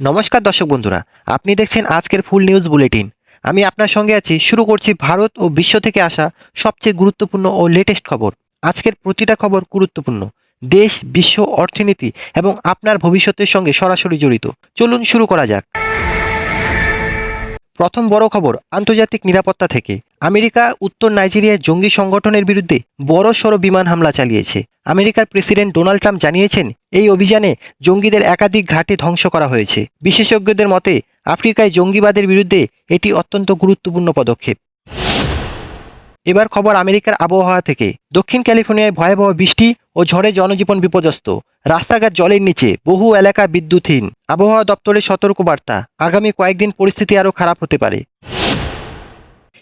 নমস্কার দর্শক বন্ধুরা, আপনি দেখছেন আজকের ফুল নিউজ বুলেটিন আমি আপনার সঙ্গে আছি, শুরু করছি ভারত ও বিশ্ব থেকে আসা সবচেয়ে গুরুত্বপূর্ণ ও লেটেস্ট খবর। আজকের প্রতিটা খবর গুরুত্বপূর্ণ। দেশ, বিশ্ব, অর্থনীতি এবং আপনার ভবিষ্যতের সঙ্গে সরাসরি জড়িত। চলুন শুরু করা যাক। প্রথম বড় খবর আন্তর্জাতিক নিরাপত্তা থেকে। আমেরিকা, উত্তর নাইজেরিয়ার জঙ্গি সংগঠনের বিরুদ্ধে বড়সড় বিমান হামলা চালিয়েছে। আমেরিকার প্রেসিডেন্ট ডোনাল্ড ট্রাম্প জানিয়েছেন, এই অভিযানে জঙ্গিদের একাধিক ঘাটে ধ্বংস করা হয়েছে। বিশেষজ্ঞদের মতে, আফ্রিকায় জঙ্গিবাদের বিরুদ্ধে এটি অত্যন্ত গুরুত্বপূর্ণ পদক্ষেপ। এবার খবর আমেরিকার আবহাওয়া থেকে। দক্ষিণ ক্যালিফোর্নিয়ায় ভয়াবহ বৃষ্টি ও ঝড়ে জনজীবন বিপর্যস্ত। রাস্তাঘাট জলের নিচে বহু এলাকা বিদ্যুৎহীন। আবহাওয়া দপ্তরের সতর্কবার্তা, আগামী কয়েকদিন পরিস্থিতি আরও খারাপ হতে পারে।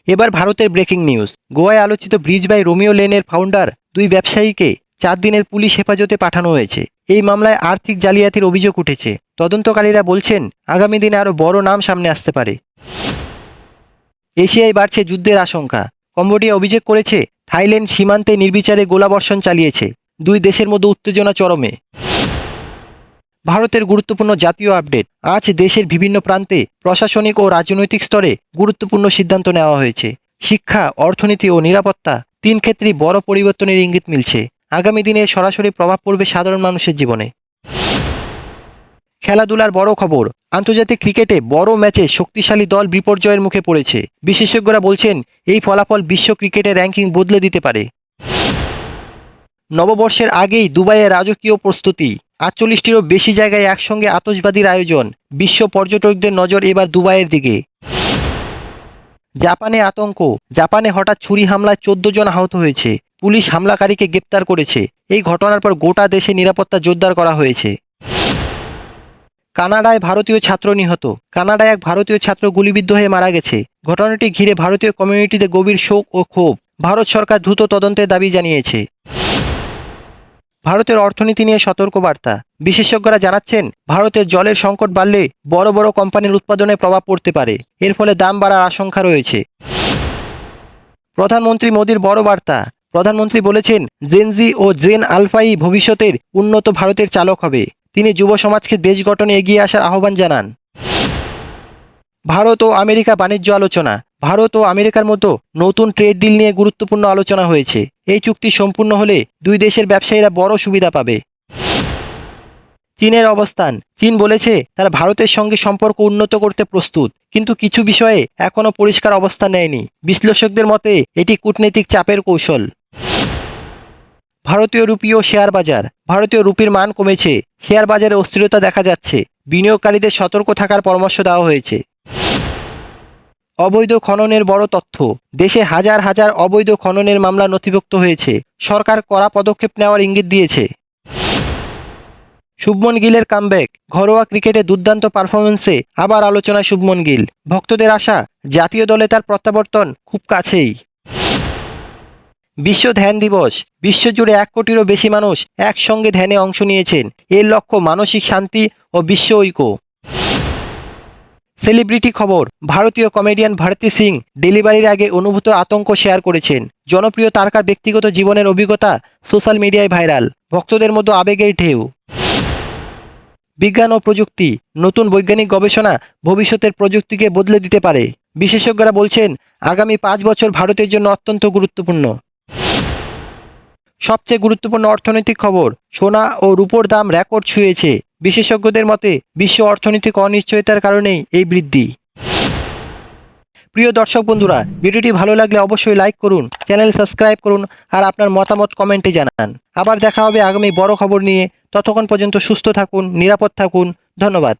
এবার ভারতের ব্রেকিং নিউজ। গোয়ায় আলোচিত ব্রিজ বাই রোমিও লেনের ফাউন্ডার দুই ব্যবসায়ীকে চার দিনের পুলিশ হেফাজতে পাঠানো হয়েছে। এই মামলায় আর্থিক জালিয়াতির অভিযোগ উঠেছে। তদন্তকারীরা বলছেন, আগামী দিনে আরও বড় নাম সামনে আসতে পারে। এশিয়ায় বাড়ছে যুদ্ধের আশঙ্কা। কম্বোডিয়া অভিযোগ করেছে, থাইল্যান্ড সীমান্তে নির্বিচারে গোলাবর্ষণ চালিয়েছে। দুই দেশের মধ্যে উত্তেজনা চরমে। ভারতের গুরুত্বপূর্ণ জাতীয় আপডেট। আজ দেশের বিভিন্ন প্রান্তে প্রশাসনিক ও রাজনৈতিক স্তরে গুরুত্বপূর্ণ সিদ্ধান্ত নেওয়া হয়েছে। শিক্ষা, অর্থনীতি ও নিরাপত্তা তিন ক্ষেত্রেই বড় পরিবর্তনের ইঙ্গিত মিলছে। আগামী দিনে সরাসরি প্রভাব পড়বে সাধারণ মানুষের জীবনে। খেলাধুলার বড় খবর। আন্তর্জাতিক ক্রিকেটে বড় ম্যাচে শক্তিশালী দল বিপর্যয়ের মুখে পড়েছে। বিশেষজ্ঞরা বলছেন, এই ফলাফল বিশ্ব ক্রিকেটের র্যাঙ্কিং বদলে দিতে পারে। নববর্ষের আগেই দুবাইয়ে রাজকীয় প্রস্তুতি। আটচল্লিশটিরও বেশি জায়গায় একসঙ্গে আতশবাদীর আয়োজন। বিশ্ব পর্যটকদের নজর এবার দুবাইয়ের দিকে। জাপানে আতঙ্ক। জাপানে হঠাৎ ছুরি হামলায় চোদ্দ জন আহত হয়েছে। পুলিশ হামলাকারীকে গ্রেপ্তার করেছে। এই ঘটনার পর গোটা দেশে নিরাপত্তা জোরদার করা হয়েছে। কানাডায় ভারতীয় ছাত্র নিহত। কানাডায় এক ভারতীয় ছাত্র গুলিবিদ্ধ হয়ে মারা গেছে। ঘটনাটি ঘিরে ভারতীয় কমিউনিটিতে গভীর শোক ও ক্ষোভ। ভারত সরকার দ্রুত তদন্তের দাবি জানিয়েছে। ভারতের অর্থনীতি নিয়ে সতর্কবার্তা। বিশেষজ্ঞরা জানাচ্ছেন, ভারতের জলের সংকট বাড়লে বড় বড় কোম্পানির উৎপাদনে প্রভাব পড়তে পারে। এর ফলে দাম বাড়ার আশঙ্কা রয়েছে। প্রধানমন্ত্রী মোদীর বড় বার্তা। প্রধানমন্ত্রী বলেছেন, জেনজি ও জেন আলফাই ভবিষ্যতের উন্নত ভারতের চালক হবে। তিনি যুব সমাজকে দেশ গঠনে এগিয়ে আসার আহ্বান জানান। ভারত ও আমেরিকা বাণিজ্য আলোচনা। ভারত ও আমেরিকার মতো নতুন ট্রেড ডিল নিয়ে গুরুত্বপূর্ণ আলোচনা হয়েছে। এই চুক্তি সম্পূর্ণ হলে দুই দেশের ব্যবসায়ীরা বড় সুবিধা পাবে। চীনের অবস্থান। চীন বলেছে তারা ভারতের সঙ্গে সম্পর্ক উন্নত করতে প্রস্তুত, কিন্তু কিছু বিষয়ে এখনও পরিষ্কার অবস্থান নেয়নি। বিশ্লেষকদের মতে এটি কূটনৈতিক চাপের কৌশল। ভারতীয় রুপি ও শেয়ার বাজার। ভারতীয় রুপির মান কমেছে। শেয়ার বাজারে অস্থিরতা দেখা যাচ্ছে। বিনিয়োগকারীদের সতর্ক থাকার পরামর্শ দেওয়া হয়েছে। অবৈধ খননের বড় তথ্য। দেশে হাজার হাজার অবৈধ খননের মামলা নথিভুক্ত হয়েছে। সরকার কড়া পদক্ষেপ নেওয়ার ইঙ্গিত দিয়েছে। শুভমন গিলের কামব্যাক। ঘরোয়া ক্রিকেটে দুর্দান্ত পারফরমেন্সে আবার আলোচনায় শুভমন গিল। ভক্তদের আশা, জাতীয় দলে তার প্রত্যাবর্তন খুব কাছেই। বিশ্ব ধ্যান দিবস। বিশ্বজুড়ে এক কোটিরও বেশি মানুষ একসঙ্গে ধ্যানে অংশ নিয়েছেন। এর লক্ষ্য মানসিক শান্তি ও বিশ্ব ঐক্য। সেলিব্রিটি খবর, ভারতীয় কমেডিয়ান ভারতী সিং ডেলিভারির আগে অনুভূত আতঙ্ক শেয়ার করেছেন। জনপ্রিয় তারকার ব্যক্তিগত জীবনের অভিজ্ঞতা সোশ্যাল মিডিয়ায় ভাইরাল। ভক্তদের মধ্যে আবেগের ঢেউ। বিজ্ঞান ও প্রযুক্তি, নতুন বৈজ্ঞানিক গবেষণা ভবিষ্যতের প্রযুক্তিকে বদলে দিতে পারে। বিশেষজ্ঞরা বলছেন, আগামী পাঁচ বছর ভারতের জন্য অত্যন্ত গুরুত্বপূর্ণ। সবচেয়ে গুরুত্বপূর্ণ অর্থনৈতিক খবর। সোনা ও রূপোর দাম রেকর্ড ছুঁয়েছে। বিশেষজ্ঞদের মতে, বিশ্ব অর্থনৈতিক অনিশ্চয়তার কারণেই এই বৃদ্ধি। প্রিয় দর্শক বন্ধুরা, ভিডিওটি ভালো লাগলে অবশ্যই লাইক করুন, চ্যানেল সাবস্ক্রাইব করুন, আর আপনার মতামত কমেন্টে জানান। আবার দেখা হবে আগামী বড় খবর নিয়ে। ততক্ষণ পর্যন্ত সুস্থ থাকুন, নিরাপদ থাকুন। ধন্যবাদ।